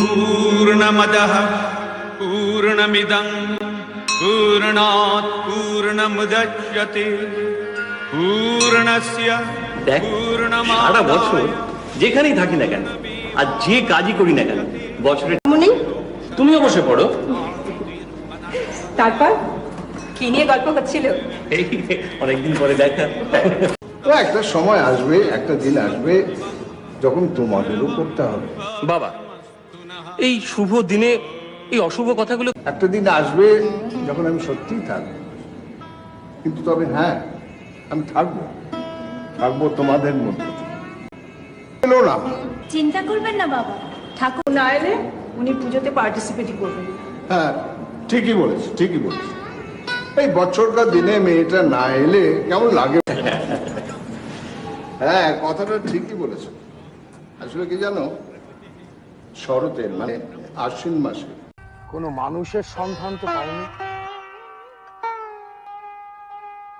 पूर्णमदः पूर्णमिदं पूर्णात् पूर्णमुदच्यते पूर्णस्य দেখ সারা বছর যেখানেই থাকি না কেন আর যে কাজই করি না কেন বছরে মনি তুমি অবশ্যই পড়ো তারপর কি নিয়ে গল্প হচ্ছিল এই অনেকদিন পরে দেখা তো একটা সময় আসবে একটা দিন আসবে যখন তোমাদেরও করতে হবে। বাবা এই শুভ দিনে এই অশুভ কথাগুলো একটা দিন আসবে যখন আমি সত্যিই থাকব। কিন্তু তবে হ্যাঁ আমি থাকব। থাকব তোমাদের মধ্যে। এলো না। চিন্তা করবেন না বাবা। ঠাকুর না এলে উনি পুজোতে পার্টিসিপেটই করবেন হ্যাঁ ঠিকই বলেছ ঠিকই বলেছ। এই বছরকার দিনে মেয়েটা না এলে কেমন লাগে? হ্যাঁ কথাটা ঠিকই বলেছ। আসলে কি জানো? শরতের মানে আশ্বিন মাসে। কোনো মানুষের সন্ধান তো পাইনি।